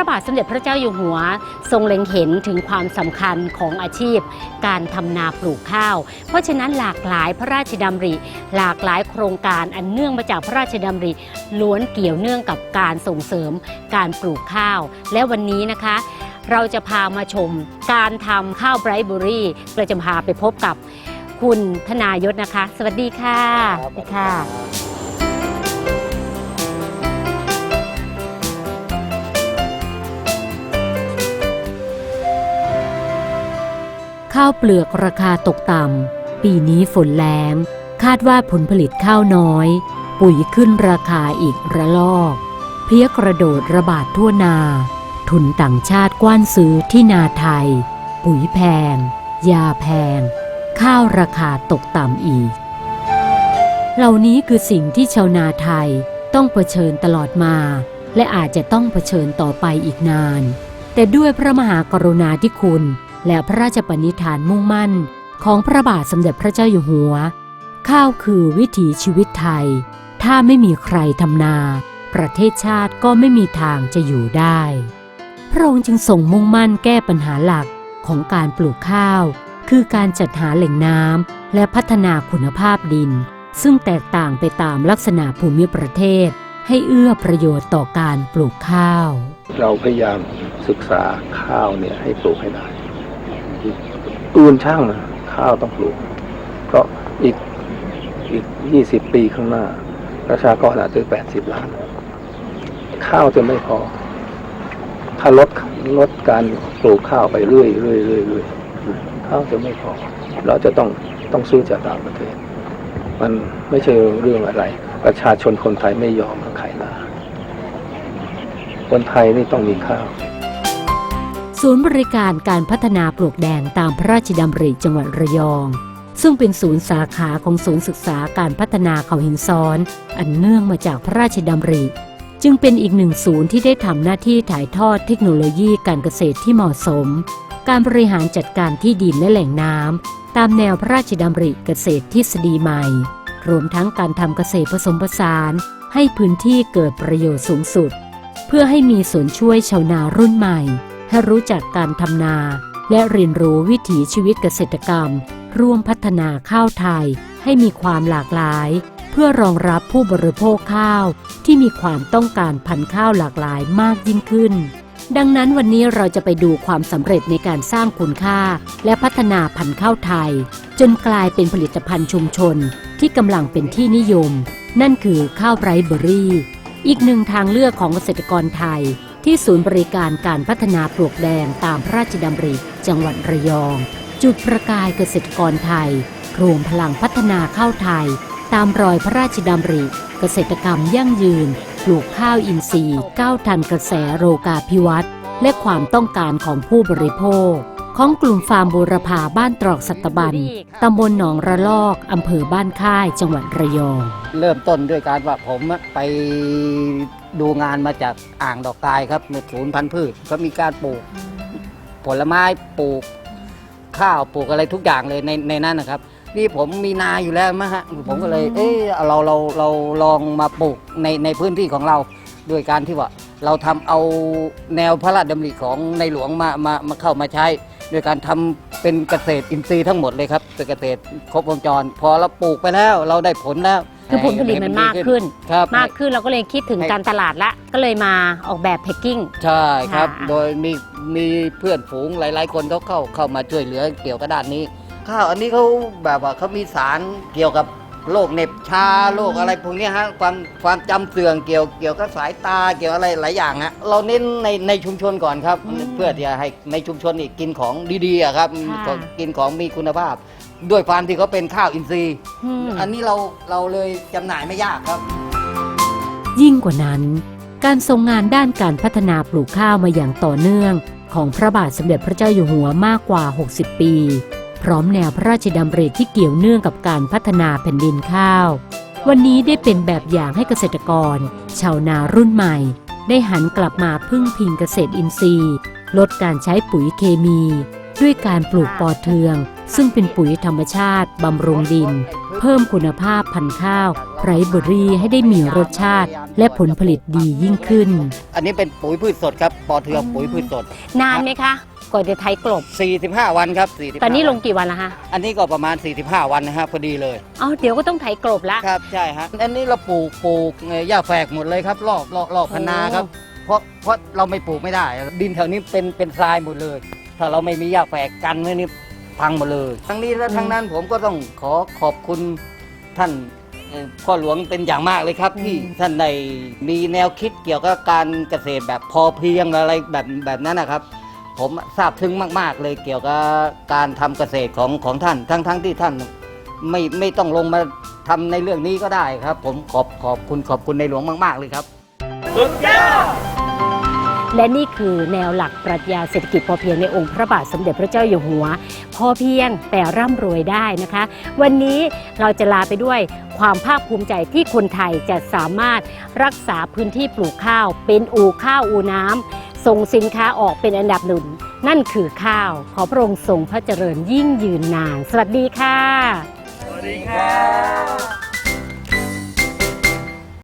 ระบาทสมเด็จพระเจ้าอยู่หัว ทรงเล็งเห็นถึงความสำคัญของอาชีพ การทำนาปลูกข้าว เพราะฉะนั้นหลากหลายพระราชดำริ หลากหลายโครงการอันเนื่องมาจากพระราชดำริ ล้วนเกี่ยวเนื่องกับการส่งเสริมการปลูกข้าว และวันนี้นะคะ เราจะพามาชมการทำข้าวไบรท์เบอรี่เราจะพาไปพบกับคุณธนายศนะคะ สวัสดีค่ะสวัสดีค่ะ ข้าวเปลือกราคาตกต่ำ ปีนี้ฝนแล้งคาดว่าผลผลิตข้าวน้อย ปุ๋ยขึ้นราคาอีกระลอก เพลี้ยกระโดดระบาดทั่วนา ทุนต่างชาติกว้านซื้อที่นาไทย ปุ๋ยแพง ยาแพง ข้าวราคาตกต่ำอีก เหล่านี้คือสิ่งที่ชาวนาไทยต้องเผชิญตลอดมา และอาจจะต้องเผชิญต่อไปอีกนาน แต่ด้วยพระมหากรุณาธิคุณ และพระราชปณิธานมุ่งมั่น ของพระบาทสมเด็จพระเจ้าอยู่หัว ข้าวคือวิถีชีวิตไทย ถ้าไม่มีใครทำนา ประเทศชาติก็ไม่มีทางจะอยู่ได้ พระองค์จึงส่งมุ่งมั่นแก้ปัญหาหลักของการปลูกข้าว คือการจัดหาแหล่งน้ำและพัฒนาคุณภาพดิน ซึ่งแตกต่างไปตามลักษณะภูมิประเทศ ให้เอื้อประโยชน์ต่อการปลูกข้าว เราพยายามศึกษาข้าวเนี่ยให้ปลูกให้ได้ ตูนช่างนะข้าวต้องปลูก เพราะอีกอีกยี่สิบปีข้างหน้า ประชากรอาจจะแปดสิบล้าน ข้าวจะไม่พอ ถ้าลดลดการปลูกข้าวไปเรื่อยเรื่อยเรื่อยเรื่อยข้าวจะไม่พอ เราจะต้องต้องซื้อจากต่างประเทศ มันไม่ใช่เรื่องอะไร ประชาชนคนไทยไม่ยอมขายนาคนไทยนี่ต้องมีข้าว ศูนย์บริการการพัฒนาปลวกแดงตามพระราชดำริจังหวัดระยอง ซึ่งเป็นศูนย์สาขาของศูนย์ศึกษาการพัฒนาเขาหินซ้อน อันเนื่องมาจากพระราชดำริ จึงเป็นอีกหนึ่งศูนย์ที่ได้ทำหน้าที่ถ่ายทอดเทคโนโลยีการเกษตรที่เหมาะสม การบริหารจัดการที่ดินและแหล่งน้ำตามแนวพระราชดำริเกษตรทฤษฎีใหม่ รวมทั้งการทำเกษตรผสมผสาน ให้พื้นที่เกิดประโยชน์สูงสุด เพื่อให้มีส่วนช่วยชาวนารุ่นใหม่ ให้รู้จักการทำนา และเรียนรู้วิถีชีวิตเกษตรกรรม ร่วมพัฒนาข้าวไทยให้มีความหลากหลาย เพื่อรองรับผู้บริโภคข้าว ที่มีความต้องการพันธุ์ข้าวหลากหลายมากยิ่งขึ้น ดังนั้นวันนี้เราจะไปดูความสำเร็จในการสร้างคุณค่า และพัฒนาพันธุ์ข้าวไทย จนกลายเป็นผลิตภัณฑ์ชุมชน ที่กำลังเป็นที่นิยม นั่นคือข้าวไรเบอรี่ อีกหนึ่งทางเลือกของเกษตรกรไทย ที่ศูนย์บริการการพัฒนาปลวกแดงตามพระราชดำริจังหวัดระยอง จุดประกายเกษตรกรไทยรวมพลังพัฒนาข้าวไทย ตามรอยพระราชดำริ เกษตรกรรมยั่งยืน ปลูกข้าวอินทรีย์ก้าวทันกระแสโรกาพิวัตรและความต้องการของผู้บริโภค ของกลุ่มฟาร์มบูรพาบ้านตรอกสัตบันตำบลหนองระลอกอำเภอบ้านค่ายจังหวัดระยอง เริ่มต้นด้วยการว่าผมอะไปดูงานมาจากอ่างดอกตายครับในศูนย์พันธุ์พืชก็มีการปลูก ผลไม้ปลูกข้าวปลูกอะไรทุกอย่างเลยในในนั้นนะครับ นี่ผมมีนาอยู่แล้วมะฮะผมก็เลย เออเราเราเราลองมาปลูกในในพื้นที่ของเราด้วยการที่ว่า เราทำเอาแนวพระราชดำริของในหลวงมามามาเข้ามาใช้ โดยการทำเป็นเกษตรอินทรีย์ทั้งหมดเลยครับเป็นเกษตรครบวงจร พอเราปลูกไปแล้วเราได้ผลแล้วคือผลผลิตมันมากขึ้น ครับ มากขึ้นเราก็เลยคิดถึงให้การตลาดละก็เลยมาออกแบบแพ็กกิ้งใช่ครับค่ะโดยมีมีเพื่อนฝูงหลาย ๆ คนเขาเข้าเข้ามาช่วยเหลือเกี่ยวกับด้านนี้ ข้าวอันนี้เขาแบบว่าเขามีสารเกี่ยวกับ โรคเหน็บชาโรคอะไรพวกเนี้ยฮะความความจำเสื่อมเกี่ยวเกี่ยวกับสายตาเกี่ยวอะไรหลายอย่างฮะเราเน้นในในชุมชนก่อนครับ เพื่อที่จะให้ในชุมชนนี่กินของดีๆอะครับกินของมีคุณภาพ ด้วยความที่เขาเป็นข้าวอินทรีย์ อืม อันนี้เราเราเลยจำหน่ายไม่ยากครับ ยิ่งกว่านั้น การทรงงานด้านการพัฒนาปลูกข้าวมาอย่างต่อเนื่อง ของพระบาทสมเด็จพระเจ้าอยู่หัวมากกว่า 60 ปี พร้อมแนวพระราชดำริที่เกี่ยวเนื่องกับการพัฒนาแผ่นดินข้าว วันนี้ได้เป็นแบบอย่างให้เกษตรกร ชาวนารุ่นใหม่ ได้หันกลับมาพึ่งพิงเกษตรอินทรีย์ ลดการใช้ปุ๋ยเคมี ด้วยการปลูกปอเทือง ซึ่งเป็นปุ๋ยธรรมชาติบำรุงดิน เพิ่มคุณภาพพันธุ์ข้าวไพรเบอรี่ให้ได้มีรสชาติ และผลผลิตดียิ่งขึ้น อันนี้เป็นปุ๋ยพืชสดครับ ปอเทืองปุ๋ยพืชสด นานไหมคะ กว่าจะไถกลบ 45 วันครับ45ตอนนี้ลงวักี่วันแล้วคะอันนี้ก็ประมาณ 45 วันนะครับพอดีเลยอ๋อเดี๋ยวก็ต้องไถกลบละ ครับใช่ฮะอันนี้เราปลูกปลูกเอ่อหญ้าแฝกหมดเลยครับรอบรอบรอบพนาครับ เพราะเพราะเราไม่ปลูกไม่ได้ ดินแถวนี้เป็นเป็นทรายหมดเลย ถ้าเราไม่มีหญ้าแฝกกันไว้นี่พังหมดเลย ทั้งนี้และทั้งนั้นผมก็ต้องขอขอบคุณท่านเอ่อพ่อหลวงเป็นอย่างมากเลยครับที่ท่านได้มีแนวคิดเกี่ยวกับการเกษตรแบบพอเพียงอะไรแบบแบบนั้นนะครับ ผมซาบซึ้งมากๆ เลยเกี่ยวกับการทำเกษตรของของท่าน ทั้งทั้งที่ท่านไม่ไม่ต้องลงมาทำในเรื่องนี้ก็ได้ครับ ผมขอบขอบคุณขอบคุณในหลวงมาก ๆ เลยครับและนี่คือแนวหลักปรัชญาเศรษฐกิจพอเพียงในองค์พระบาทสมเด็จพระเจ้าอยู่หัว พอเพียงแต่ร่ำรวยได้นะคะ วันนี้เราจะลาไปด้วยความภาคภูมิใจที่คนไทยจะสามารถรักษาพื้นที่ปลูกข้าว เป็นอู่ข้าวอู่น้ำ ส่งสินค้าออกเป็นอันดับหนึ่งนั่นคือข้าว ขอพระองค์ทรงพระเจริญยิ่งยืนนาน สวัสดีค่ะ สวัสดีค่ะ